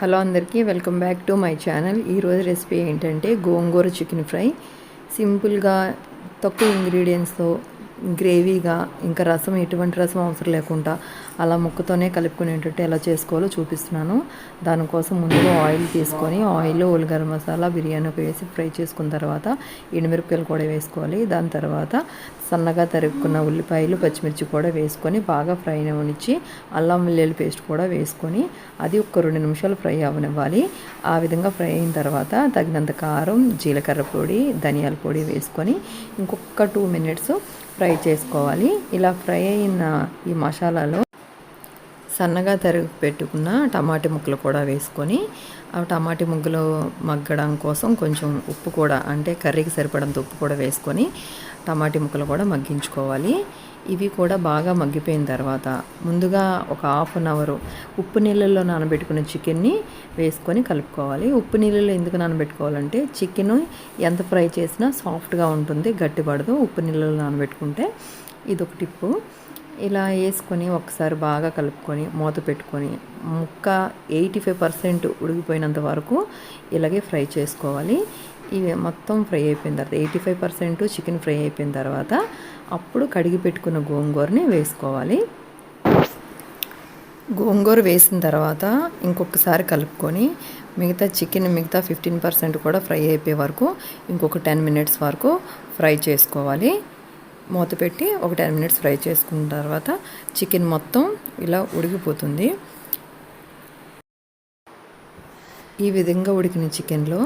Hello అందరికీ welcome back to my channel. ఈరోజు recipe ఏంటంటే గోంగూర చికెన్ ఫ్రై. సింపుల్గా తక్కువ ఇంగ్రీడియంట్స్తో గ్రేవీగా ఇంకా రసం ఎటువంటి రసం అవసరం లేకుండా అలా ముక్కతోనే కలుపుకునేటట్టు ఎలా చేసుకోవాలో చూపిస్తున్నాను. దానికోసం ముందుగా ఆయిల్ తీసుకొని ఆయిల్ ఉల్లిగరం మసాలా బిర్యానీకి వేసి ఫ్రై చేసుకున్న తర్వాత ఎండుమిరపకాయలు కూడా వేసుకోవాలి. దాని తర్వాత సన్నగా తరుక్కున్న ఉల్లిపాయలు పచ్చిమిర్చి కూడా వేసుకొని బాగా ఫ్రై అవనిచ్చి అల్లం వెల్లుల్లి పేస్ట్ కూడా వేసుకొని అది ఒక రెండు నిమిషాలు ఫ్రై అవనివ్వాలి. ఆ విధంగా ఫ్రై అయిన తర్వాత తగినంత కారం జీలకర్ర పొడి ధనియాల పొడి వేసుకొని ఇంకొక టూ మినిట్స్ ఫ్రై చేసుకోవాలి. ఇలా ఫ్రై అయిన ఈ మసాలాలో సన్నగా తరిగి పెట్టుకున్న టమాటి ముక్కలు కూడా వేసుకొని ఆ టమాటి ముగ్గులు మగ్గడం కోసం కొంచెం ఉప్పు కూడా అంటే కర్రీకి సరిపడంత ఉప్పు కూడా వేసుకొని టమాటి ముక్కలు కూడా మగ్గించుకోవాలి. ఇవి కూడా బాగా మగ్గిపోయిన తర్వాత ముందుగా ఒక హాఫ్ అన్ అవర్ ఉప్పు నీళ్ళల్లో నానబెట్టుకున్న చికెన్ని వేసుకొని కలుపుకోవాలి. ఉప్పు నీళ్ళలో ఎందుకు నానబెట్టుకోవాలంటే చికెన్ ఎంత ఫ్రై చేసినా సాఫ్ట్గా ఉంటుంది గట్టిపడదు ఉప్పు నీళ్ళలో నానబెట్టుకుంటే ఇది ఒక టిప్పు. ఇలా వేసుకొని ఒకసారి బాగా కలుపుకొని మూత పెట్టుకొని ముక్క ఎయిటీ ఫైవ్ పర్సెంట్ ఉడికిపోయినంత వరకు ఇలాగే ఫ్రై చేసుకోవాలి. ఇవి మొత్తం ఫ్రై అయిపోయిన తర్వాత eighty five percent chicken fry అయిపోయిన తర్వాత అప్పుడు కడిగి పెట్టుకున్న గోంగూరని వేసుకోవాలి. గోంగూర వేసిన తర్వాత ఇంకొకసారి కలుపుకొని మిగతా చికెన్ మిగతా ఫిఫ్టీన్ పర్సెంట్ కూడా ఫ్రై అయిపోయే వరకు ఇంకొక టెన్ మినిట్స్ వరకు ఫ్రై చేసుకోవాలి. మూత పెట్టి ఒక టెన్ మినిట్స్ ఫ్రై చేసుకున్న తర్వాత చికెన్ మొత్తం ఇలా ఉడికిపోతుంది. ఈ విధంగా ఉడికిన చికెన్లో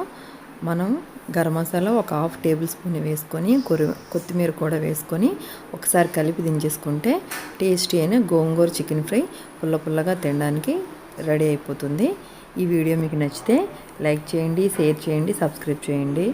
మనం గరం మసాలా ఒక హాఫ్ టేబుల్ స్పూన్ వేసుకొని కొరి కొత్తిమీర కూడా వేసుకొని ఒకసారి కలిపి దించేసుకుంటే టేస్టీ అయిన గోంగూర చికెన్ ఫ్రై పుల్ల పుల్లగా తినడానికి రెడీ అయిపోతుంది. ఈ వీడియో మీకు నచ్చితే లైక్ చేయండి షేర్ చేయండి సబ్స్క్రైబ్ చేయండి.